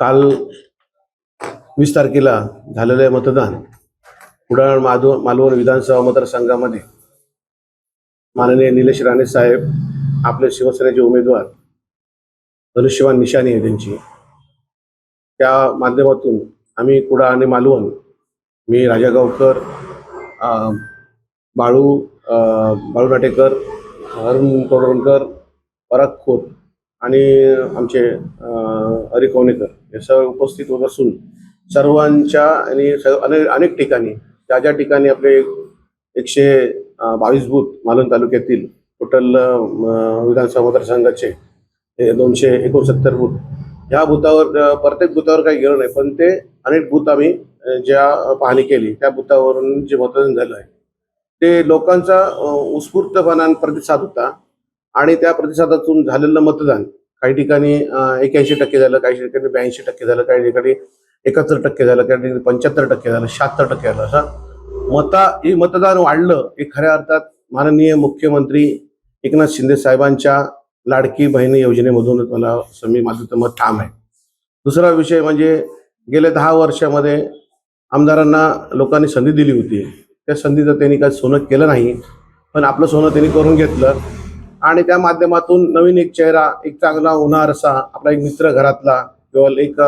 काल वीस तारखेला झालेलं आहे मतदान. कुडाळ माधव मालवण विधानसभा मतदारसंघामध्ये. माननीय निलेश राणे साहेब आपले शिवसेनेचे उमेदवार धनुष्यवान निशाणी आहे त्यांची. त्या माध्यमातून आम्ही कुडाळ आणि मालवण मी राजा गावकर बाळू बाळू नाटेकर अरुण तोडवणकर पराग खोत आणि आमचे अं, हे सर्व उपस्थित होत असून सर्वांच्या आणि सर्व अनेक अनेक ठिकाणी ज्या ज्या ठिकाणी आपले एकशे बावीस बूथ मालवण तालुक्यातील टोटल विधानसभा मतदारसंघाचे हे दोनशे एकोणसत्तर बूथ. ह्या बुथावर प्रत्येक बुथावर काही गेलो नाही पण ते अनेक बूथ आम्ही ज्या पाहणी केली त्या बुथावरून जे मतदान झालं आहे ते लोकांचा उत्स्फूर्तपणान उत्स्फूर्तपणा प्रतिसाद होता. आणि त्या प्रतिसादातून झालेलं मतदान काही ठिकाणी एक्याऐंशी टक्के झालं काही ठिकाणी ब्याऐंशी टक्के झालं काही ठिकाणी एकाहत्तर टक्के झालं काही ठिकाणी पंच्याहत्तर टक्के झालं शहात्तर टक्के झालं असं. मता हे मतदान वाढलं हे खऱ्या अर्थात माननीय मुख्यमंत्री एकनाथ शिंदे साहेबांच्या लाडकी बहिणी योजनेमधून मला असं मी माझं मत ठाम आहे. दुसरा विषय म्हणजे गेल्या दहा वर्षामध्ये आमदारांना लोकांनी संधी दिली होती. त्या संधीचं त्यांनी काही सोनं केलं नाही पण आपलं सोनं त्यांनी करून घेतलं. आणि त्या माध्यमातून नवीन एक चेहरा एक चांगला होणार असा आपला एक मित्र घरातला किंवा एक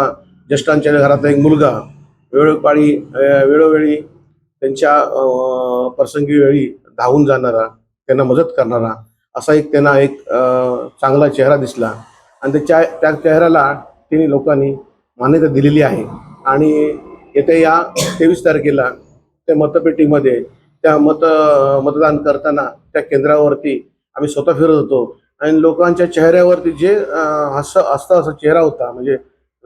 ज्येष्ठांच्या घरातला एक मुलगा वेळोपाळी वेळोवेळी त्यांच्या प्रसंगी वेळी धावून जाणारा त्यांना मदत करणारा असा एक त्यांना एक चांगला चेहरा दिसला. आणि त्याच्या त्या चेहऱ्याला तिने लोकांनी मान्यता दिलेली आहे. आणि येत्या या तेवीस तारखेला त्या मतपेटीमध्ये त्या मत मतदान करताना त्या केंद्रावरती आम्ही स्वतः फिरत होतो. आणि लोकांच्या चेहऱ्यावरती जे हस हसता असा चेहरा होता म्हणजे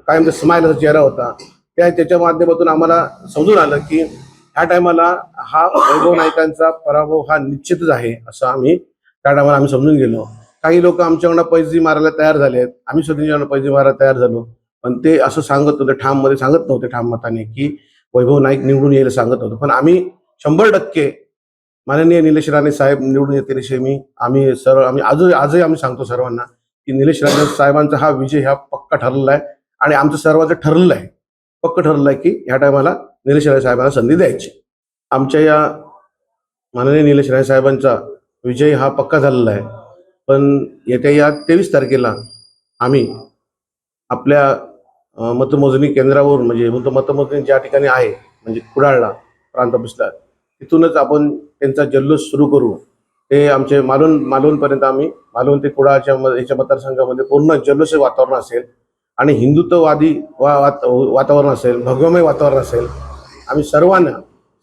कायम स्माईल असा चेहरा होता त्या त्याच्या माध्यमातून आम्हाला समजून आलं की ह्या टायमाला हा वैभव नायकांचा पराभव हा निश्चितच आहे असं आम्ही त्या टायमाला आम्ही समजून गेलो. काही लोक आमच्याकडनं पैसे मारायला तयार झाले आहेत आम्ही स्वतःच्याकडनं पैजी पैसे मारायला तयार झालो. पण ते असं सांगत होते ठाममध्ये सांगत नव्हते ठाम मताने की वैभव नाईक निवडून यायला सांगत होतो पण आम्ही शंभर टक्के माननीय निलेश राणे साहेब निवडून येतील विषयी मी आम्ही सर्व आम्ही आजही आजही आम्ही सांगतो सर्वांना की निलेश राणे साहेबांचा हा विजय हा पक्का ठरलेला आहे आणि आमचं सर्वांचं ठरलेलं आहे पक्क ठरलेलं आहे की ह्या टायमाला निलेश राणे साहेबांना संधी द्यायची. आमच्या या माननीय निलेश राणे साहेबांचा विजय हा पक्का झालेला आहे. पण येत्या या तेवीस तारखेला आम्ही आपल्या मतमोजणी केंद्रावरून म्हणजे, म्हणजे मतमोजणी ज्या ठिकाणी आहे म्हणजे कुडाळला प्रांत ऑफिसला तिथूनच आपण त्यांचा जल्लोष सुरू करू. ते आमचे मालवण मालवणपर्यंत आम्ही मालवण ते कुडाळच्या याच्या मतदारसंघामध्ये पूर्ण जल्लोष वातावरण असेल आणि हिंदुत्ववादी वा वात- वातावरण असेल भगवमय वातावरण असेल आम्ही सर्वांना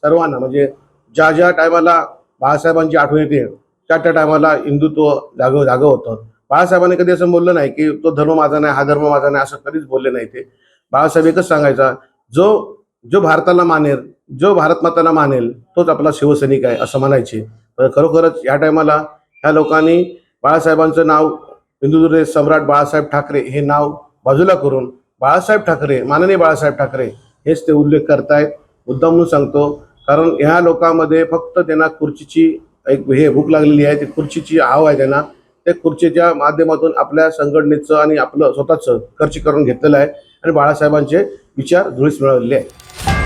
सर्वांना म्हणजे ज्या ज्या टायमाला बाळासाहेबांची आठवण येते त्या त्या टायमाला हिंदुत्व जागं जागं होतं. बाळासाहेबांनी कधी असं बोललं नाही की तो धर्म माझा नाही हा धर्म माझा नाही असं कधीच बोलले नाही ते. बाळासाहेब एकच सांगायचा जो जो भारताला मानेल जो भारत माताला मानेल तोच आपला शिवसैनिक आहे असं म्हणायचे. पण खरोखरच या टायमाला ह्या लोकांनी बाळासाहेबांचं नाव हिंदुदुर्ग सम्राट बाळासाहेब ठाकरे हे नाव बाजूला करून बाळासाहेब ठाकरे माननीय बाळासाहेब ठाकरे हेच ते उल्लेख करतायत. मुद्दा म्हणून सांगतो कारण ह्या लोकांमध्ये फक्त त्यांना खुर्चीची एक हे भूक लागलेली आहे ती खुर्चीची आव आहे त्यांना. त्या खुर्चीच्या माध्यमातून आपल्या संघटनेचं आणि आपलं स्वतःचं खर्च करून घेतलेलं आहे. आणि बाळासाहेबांचे विचार धुळीस मिळवलेले आहेत.